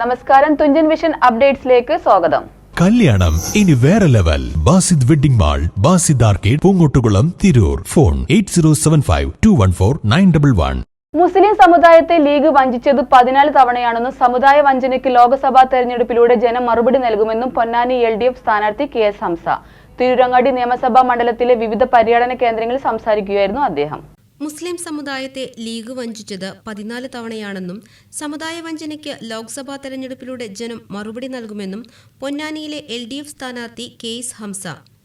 നമസ്കാരം തുഞ്ചൻ വിഷൻ അപ്ഡേറ്റ്സിലേക്ക് സ്വാഗതം. കല്യാണം ഇനി വേറെ level. Basid wedding mall Basid arcade Poongottukulam Tirur. Phone eight zero seven five two one four nine double one. മുസ്ലിം സമുദായത്തെ league വഞ്ചിച്ചത് പതിനാല് തവണയാണെന്നും സമുദായ വഞ്ചനയ്ക്ക് ലോക്സഭാ തെരഞ്ഞെടുപ്പിലൂടെ ജനം മറുപടി നൽകുമെന്നും പൊന്നാനി എൽ ഡി എഫ് സ്ഥാനാർത്ഥി കെ എസ് ഹംസ. തിരുരങ്ങാടി നിയമസഭാ മണ്ഡലത്തിലെ വിവിധ പര്യടന കേന്ദ്രങ്ങളിൽ സംസാരിക്കുകയായിരുന്നു അദ്ദേഹം. മുസ്ലിം സമുദായത്തെ ലീഗ് വഞ്ചിച്ചത് പതിനാല് തവണയാണെന്നും സമുദായ വഞ്ചനയ്ക്ക് ലോക്സഭാ തെരഞ്ഞെടുപ്പിലൂടെ ജനം മറുപടി നൽകുമെന്നും പൊന്നാനിയിലെ എൽ ഡി എഫ് സ്ഥാനാർത്ഥി കെ എസ് ഹംസ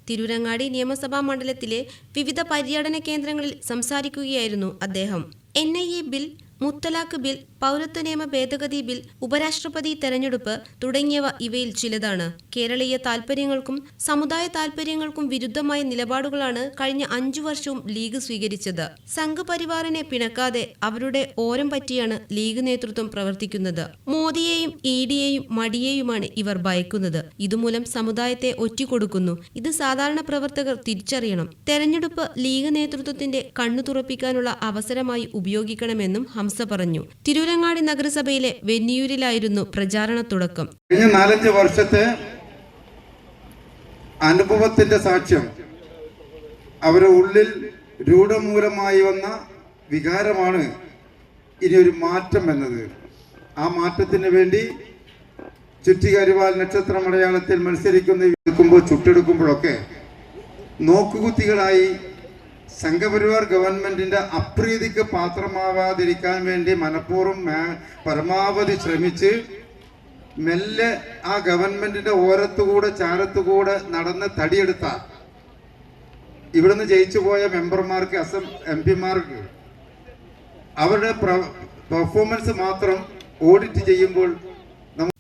തിരൂരങ്ങാടി നിയമസഭാ മണ്ഡലത്തിലെ വിവിധ പര്യടന കേന്ദ്രങ്ങളിൽ സംസാരിക്കുകയായിരുന്നു അദ്ദേഹം. എൻ ഐ എ ബിൽ മുത്തലാഖ് ബിൽ പൗരത്വ നിയമ ഭേദഗതി ബിൽ ഉപരാഷ്ട്രപതി തെരഞ്ഞെടുപ്പ് തുടങ്ങിയവ ഇവയിൽ ചിലതാണ്. കേരളീയ താൽപര്യങ്ങൾക്കും സമുദായ താൽപര്യങ്ങൾക്കും വിരുദ്ധമായ നിലപാടുകളാണ് കഴിഞ്ഞ അഞ്ചു വർഷവും ലീഗ് സ്വീകരിച്ചത്. സംഘപരിവാറിനെ പിണക്കാതെ അവരുടെ ഓരം പറ്റിയാണ് ലീഗ് നേതൃത്വം പ്രവർത്തിക്കുന്നത്. മോദിയെയും ഇ ഡിയെയും മടിയെയുമാണ് ഇവർ ഭയക്കുന്നത്. ഇതുമൂലം സമുദായത്തെ ഒറ്റിക്കൊടുക്കുന്നു. ഇത് സാധാരണ പ്രവർത്തകർ തിരിച്ചറിയണം. തെരഞ്ഞെടുപ്പ് ലീഗ് നേതൃത്വത്തിന്റെ കണ്ണു തുറപ്പിക്കാനുള്ള അവസരമായി ഉപയോഗിക്കണമെന്നും ഹംസ പറഞ്ഞു. തിരൂരങ്ങാടി നഗരസഭയിലെ വെന്നിയൂരിലായിരുന്നു പ്രചാരണ തുടക്കം. കഴിഞ്ഞ നാലഞ്ച് വർഷത്തെ അനുഭവത്തിന്റെ സാക്ഷ്യം അവരുടെ ഉള്ളിൽ രൂഢമൂലമായി വന്ന വികാരമാണ് ഇനി ഒരു മാറ്റം എന്നത്. ആ മാറ്റത്തിന് വേണ്ടി ചുറ്റികരിവാൽ നക്ഷത്രമടയാളത്തിൽ മത്സരിക്കുന്ന ചുട്ടെടുക്കുമ്പോഴൊക്കെ നോക്കുകുത്തികളായി സംഘപരിവാർ ഗവൺമെന്റിന്റെ അപ്രീതിക്ക് പാത്രമാവാതിരിക്കാൻ വേണ്ടി മനഃപൂർവം പരമാവധി ശ്രമിച്ച് മെല്ലെ ആ ഗവൺമെന്റിന്റെ ഓരത്തുകൂടെ ചാരത്തുകൂടെ നടന്ന് തടിയെടുത്ത ഇവിടുന്ന് ജയിച്ചു പോയ മെമ്പർമാർക്ക് അസം എം പിമാർക്ക് അവരുടെ പെർഫോമൻസ് മാത്രം ഓഡിറ്റ് ചെയ്യുമ്പോൾ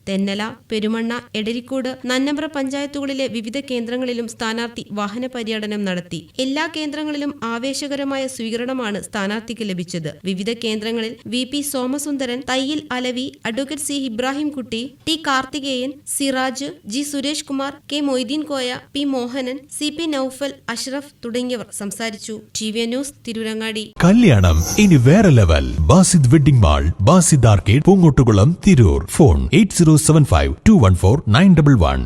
തെന്നല പെരുമണ്ണ എടരിക്കോട് നന്നമ്പ്ര പഞ്ചായത്തുകളിലെ വിവിധ കേന്ദ്രങ്ങളിലും സ്ഥാനാർത്ഥി വാഹന പര്യടനം നടത്തി. എല്ലാ കേന്ദ്രങ്ങളിലും ആവേശകരമായ സ്വീകരണമാണ് സ്ഥാനാർത്ഥിക്ക് ലഭിച്ചത്. വിവിധ കേന്ദ്രങ്ങളിൽ V P Somasundaran Thayyil Alavi advocate C Ibrahim Kutty T Karthikeyan Siraj G Suresh Kumar K Moideen Koya P Mohanan C P Naufal Ashraf തുടങ്ങിയവർ സംസാരിച്ചു. T V news Tirurangadi. കല്യാണം ഇനി വേറെ level. Basid wedding mall Basid arcade Poongottukulam Tirur. Phone eight seven five two one four nine double one